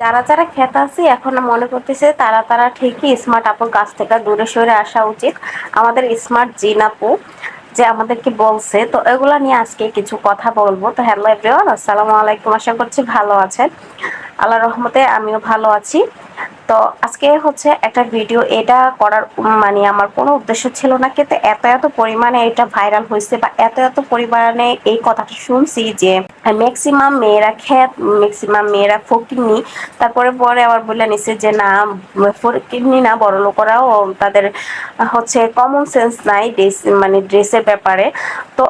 যারা যারা খেতে আছি, এখন মনে করতেছে তারা তারা ঠিকই স্মার্ট আপুর কাছ থেকে দূরে সরে আসা উচিত। আমাদের স্মার্ট জিন আপু যে আমাদেরকে বলছে, তো এগুলা নিয়ে আজকে কিছু কথা বলব। তো হ্যালো এভরিওয়ান আসসালামু আলাইকুম, আশা করছি ভালো আছেন। আল্লাহ রহমতে আমিও ভালো আছি। তো আজকে হচ্ছে একটা ভিডিও এটা করার মানে আমার কোনো উদ্দেশ্য ছিল না কিন্তু এত এত পরিমাণে এটা ভাইরাল হয়েছে বা এত এত পরিমাণে এই কথাটা শুনছি যে ম্যাক্সিমাম মেয়েরা খ্যাত ম্যাক্সিমাম মেয়েরা ফকিনি তারপরে পরে আবার বলে নিছে যে না ফকিনি না, বড় লোকরাও তাদের হচ্ছে কমন সেন্স নাই ড্রেস মানে ড্রেসের ব্যাপারে। তো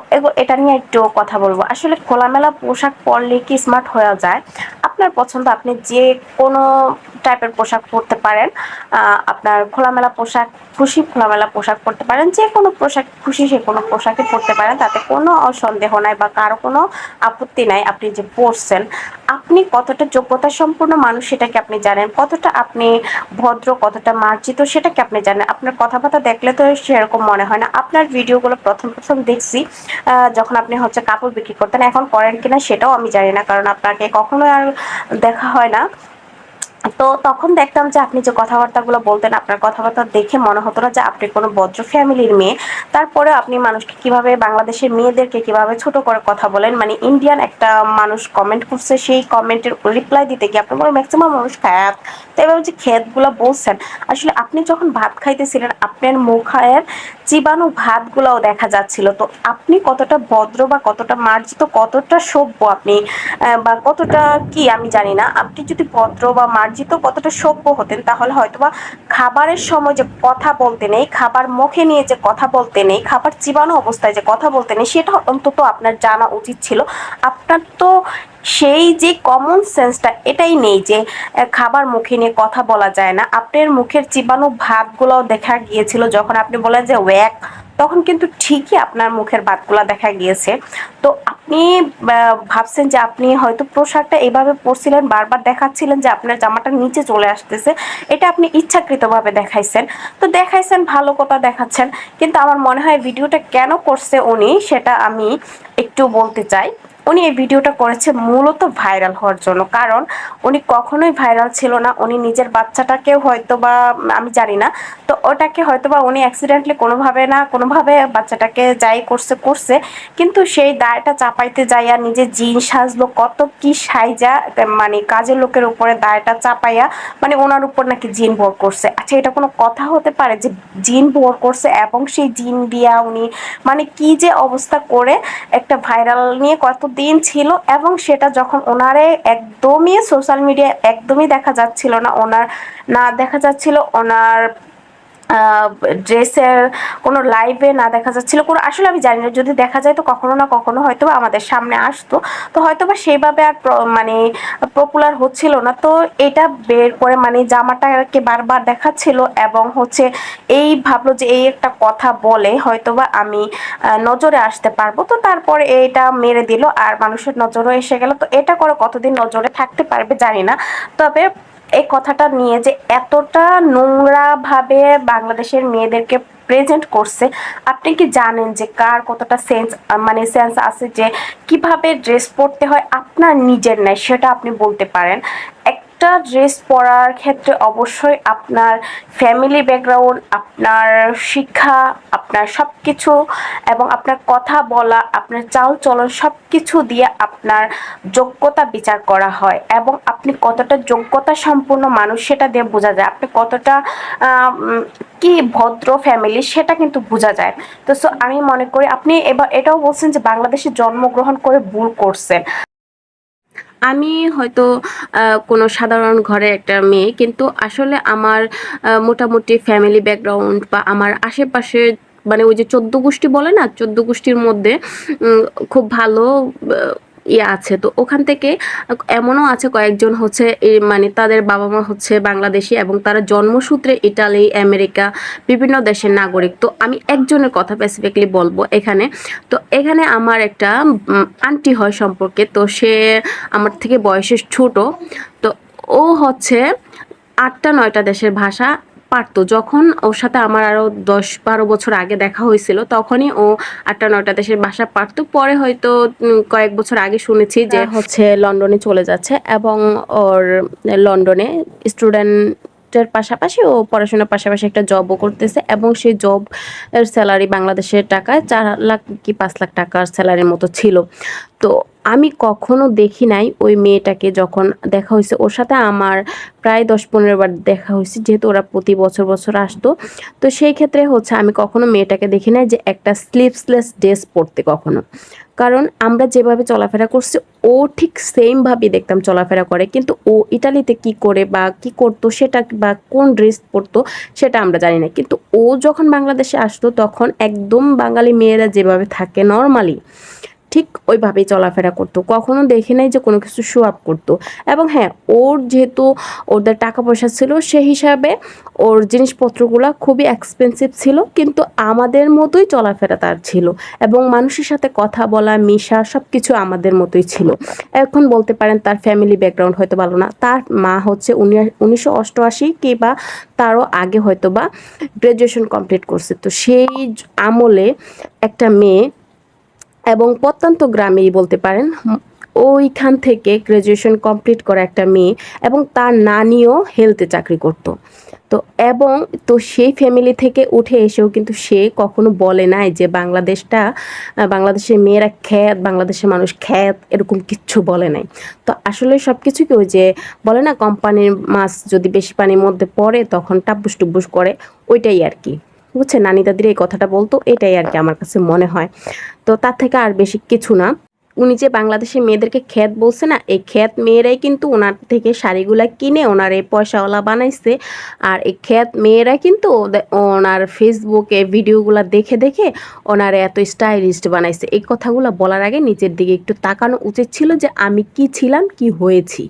এটা নিয়ে একটু কথা বলব। আসলে খোলামেলা পোশাক পরলে কি স্মার্ট হয়ে যায়? আপনার পছন্দ, আপনি যে কোনো টাইপের পোশাক পরতে পারেন আপনার খোলামেলা পোশাক, খুশি খোলামেলা পোশাক পরতে পারেন, যে কোনো পোশাক, খুশি সে কোনো পোশাকে পরতে পারেন, তাতে কোনো সন্দেহ নাই বা কারও কোনো আপত্তি নাই আপনি যে পরছেন। আপনি কতটা যোগ্যতা সম্পূর্ণ মানুষ সেটাকে আপনি জানেন, কতটা আপনি ভদ্র, কতটা মার্জিত সেটাকে আপনি জানেন। আপনার কথাবার্তা দেখলে তো সেরকম মনে হয় না। আপনার ভিডিওগুলো প্রথম প্রথম দেখছি যখন আপনি হচ্ছে কাপড় বিক্রি করতেন, এখন করেন কিনা সেটাও আমি জানি না, কারণ আপনাকে কখনো আর দেখা হয় না। তো তখন দেখতাম যে আপনি যে কথাবার্তাগুলো বলতেন, আপনার কথাবার্তা দেখে মনে হতো না যে আপনি কোনো ভদ্র ফ্যামিলির মেয়ে। তারপরে আপনি মানুষকে কীভাবে, বাংলাদেশের মেয়েদেরকে কীভাবে ছোট করে কথা বলেন মানে ইন্ডিয়ান একটা মানুষ কমেন্ট করছে, সেই কমেন্টের রিপ্লাই দিতে গিয়ে আপনার ম্যাক্সিমাম মানুষ খ্যাত। তো এভাবে যে ক্ষেতগুলো বলছেন, আসলে আপনি যখন ভাত খাইতেছিলেন, আপনার মুখের জীবাণু ভাতগুলোও দেখা যাচ্ছিল। তো আপনি কতটা ভদ্র বা কতটা মার্জিত, কতটা সভ্য আপনি বা কতটা কি আমি জানি না। আপনি যদি ভদ্র বা মার্জিত কতটা সভ্য হতেন, তাহলে হয়তোবা খাবারের সময় যে কথা বলতে নেই, খাবার মুখে নিয়ে যে কথা বলতে নেই, খাবার জীবাণু অবস্থায় যে কথা বলতে নেই, সেটা অন্তত আপনার জানা উচিত ছিল। আপনার তো সেই যে কমন সেন্সটা এটাই নেই যে খাবার মুখে নিয়ে কথা বলা যায় না। আপনার মুখের চিবানো ভাতগুলো দেখা গিয়েছিল যখন আপনি বলেন যে, ওয়াক তখন কিন্তু ঠিকই আপনার মুখের বাতগুলা দেখা গিয়েছে। তো আপনি ভাবছেন যে আপনি হয়তো পোশাকটা এভাবে পরছিলেন, বারবার দেখাচ্ছিলেন যে আপনার জামাটা নিচে চলে আসতেছে। এটা আপনি ইচ্ছাকৃতভাবে দেখাইছেন। তো দেখাইছেন, ভালো কথা দেখাচ্ছেন। কিন্তু আমার মনে হয় ভিডিওটা কেন করছে উনি, সেটা আমি একটু বলতে চাই। উনি এই ভিডিওটা করেছে মূলত ভাইরাল হওয়ার জন্য। কারণ উনি কখনোই ভাইরাল ছিল না, উনি নিজের বাচ্চাটাকেও হয়তো বা আমি জানি না, তো ওটাকে হয়তো বা উনি অ্যাক্সিডেন্টলি কোনোভাবে না কোনোভাবে বাচ্চাটাকে যাই করছে করছে, কিন্তু সেই দায়টা চাপাইতে যাইয়া নিজে জিন সাজলো, কত কি সাইজা মানে কাজের লোকের উপরে দায়টা চাপাইয়া মানে ওনার উপর নাকি জিন ভোর করছে। আচ্ছা এটা কোনো কথা হতে পারে যে জিন ভোর করছে এবং সেই জিন দিয়া উনি মানে কি যে অবস্থা করে একটা ভাইরাল নিয়ে কত দিন ছিল এবং সেটা যখন ওনারে একদমই সোশ্যাল মিডিয়া একদমই দেখা যাচ্ছিল না, ওনার না দেখা যাচ্ছিল, ওনার ড্রেসের কোনো লাইভে না দেখা যাচ্ছিল। কোনো, আসলে আমি জানি না, যদি দেখা যায় তো কখনো না কখনো হয়তো আমাদের সামনে আসতো। তো হয়তো বা সেইভাবে আর মানে পপুলার হচ্ছিল না। তো এটা বের করে মানে জামাটাকে বারবার দেখাচ্ছিল এবং হচ্ছে এই ভাবলো যে এই একটা কথা বলে হয়তো বা আমি নজরে আসতে পারব। তো তারপরে এইটা মেরে দিল আর মানুষের নজরও এসে গেল। তো এটা করে কতদিন নজরে থাকতে পারবে জানি না। তবে এই কথাটা নিয়ে যে এতটা নোংরাভাবে বাংলাদেশের মেয়েদেরকে প্রেজেন্ট করছে, আপনি কি জানেন যে কার কতটা সেন্স মানে সেন্স আছে যে কীভাবে ড্রেস পরতে হয় আপনার নিজের নাই, সেটা আপনি বলতে পারেন। একটা ড্রেস পরার ক্ষেত্রে অবশ্যই আপনার ফ্যামিলি ব্যাকগ্রাউন্ড আপনার শিক্ষা, আপনার সব কিছু এবং আপনার কথা বলা, আপনার চাল চলন সব কিছু দিয়ে আপনার যোগ্যতা বিচার করা হয় এবং আপনি কতটা যোগ্যতা সম্পূর্ণ মানুষ সেটা দিয়ে বোঝা যায়। আপনি কতটা কি ভদ্র ফ্যামিলি সেটা কিন্তু বোঝা যায়। তো সো আমি মনে করি আপনি এবার এটাও বলছেন যে বাংলাদেশে জন্মগ্রহণ করে ভুল করছেন। আমি হয়তো কোনো সাধারণ ঘরে একটা মেয়ে, কিন্তু আসলে আমার মোটামুটি ফ্যামিলি ব্যাকগ্রাউন্ড বা আমার আশেপাশে মানে ওই যে চোদ্দ গোষ্ঠী বলে না, চোদ্দ গোষ্ঠীর মধ্যে খুব ভালো ইয়ে আছে। তো ওখান থেকে, এমনও আছে কয়েকজন হচ্ছে মানে তাদের বাবা মা হচ্ছে বাংলাদেশি এবং তারা জন্মসূত্রে ইটালি, আমেরিকা, বিভিন্ন দেশের নাগরিক। তো আমি একজনের কথা স্পেসিফিকলি বলব এখানে। তো এখানে আমার একটা আন্টি হয় সম্পর্কে, তো সে আমার থেকে বয়সে ছোট। তো ও হচ্ছে আটটা নয়টা দেশের ভাষা পারতো। যখন ওর সাথে আমার আরও দশ বারো বছর আগে দেখা হয়েছিল তখনই ও আটটা নয়টা দেশের বাসা পারতো। পরে হয়তো কয়েক বছর আগে শুনেছি যে হচ্ছে লন্ডনে চলে যাচ্ছে এবং ওর লন্ডনে স্টুডেন্টের পাশাপাশি ও পড়াশোনার পাশাপাশি একটা জবও করতেছে এবং সেই জব এর স্যালারি বাংলাদেশের টাকায় চার লাখ কি পাঁচ লাখ টাকার স্যালারির মতো ছিল। তো আমি কখনো দেখি নাই ওই মেয়েটাকে যখন দেখা হয়েছে। ওর সাথে আমার প্রায় দশ পনেরো বার দেখা হয়েছে, যেহেতু ওরা প্রতি বছর বছর আসতো। তো সেই ক্ষেত্রে হচ্ছে আমি কখনো মেয়েটাকে দেখি নাই যে একটা স্লিভসলেস ড্রেস পরতে কখনো। কারণ আমরা যেভাবে চলাফেরা করছি, ও ঠিক সেমভাবেই দেখতাম চলাফেরা করে। কিন্তু ও ইটালিতে কি করে বা কি করতো, সেটা বা কোন ড্রেস পরতো, সেটা আমরা জানি না। কিন্তু ও যখন বাংলাদেশে আসতো, তখন একদম বাঙালি মেয়েরা যেভাবে থাকে নর্মালি ঠিক ওইভাবেই চলাফেরা করতো। কখনো দেখি নাই যে কোনো কিছু শো আপ করতো। এবং হ্যাঁ ওর যেহেতু ওদের টাকা পয়সা ছিল সেই হিসাবে ওর জিনিসপত্রগুলো খুবই এক্সপেন্সিভ ছিল, কিন্তু আমাদের মতোই চলাফেরা তার ছিল। এবং মানুষের সাথে কথা বলা, মিশা সব কিছু আমাদের মতোই ছিল। এখন বলতে পারেন তার ফ্যামিলি ব্যাকগ্রাউন্ড হয়তো ভালো না। তার মা হচ্ছে উনিশশো অষ্টআশি কিংবা তারও আগে হয়তো বা গ্র্যাজুয়েশন কমপ্লিট করছে। তো সেই আমলে একটা মেয়ে এবং প্রত্যন্ত গ্রামেই বলতে পারেন, ওইখান থেকে গ্র্যাজুয়েশন কমপ্লিট করা একটা মেয়ে এবং তার নানিও হেলথে চাকরি করতো। তো এবং তো সেই ফ্যামিলি থেকে উঠে এসেও কিন্তু সে কখনো বলে নাই যে বাংলাদেশটা বাংলাদেশের মেয়েরা খ্যাত, বাংলাদেশের মানুষ খ্যাত, এরকম কিচ্ছু বলে নাই। তো আসলে সব কিছু কি ওই যে বলে না কোম্পানির মাছ যদি বেশি পানির মধ্যে পড়ে তখন টাব্বুস টুব্বুস করে, ওইটাই আর কি। বুঝছে নানি দাদির এই কথাটা বলতো, এটাই আর কি আমার কাছে মনে হয়। তো তার থেকে আর বেশি কিছু না। উনি যে বাংলাদেশের মেয়েদেরকে খ্যাত বলছে না, এই খ্যাত মেয়েরাই কিন্তু ওনার থেকে শাড়িগুলা কিনে ওনার এই পয়সাওয়ালা বানাইছে। আর এই খ্যাত মেয়েরা কিন্তু ওনার ফেসবুকে ভিডিওগুলো দেখে দেখে ওনার এত স্টাইলিস্ট বানাইছে। এই কথাগুলো বলার আগে নিচের দিকে একটু তাকানো উচিত ছিল যে আমি কি ছিলাম, কি হয়েছি।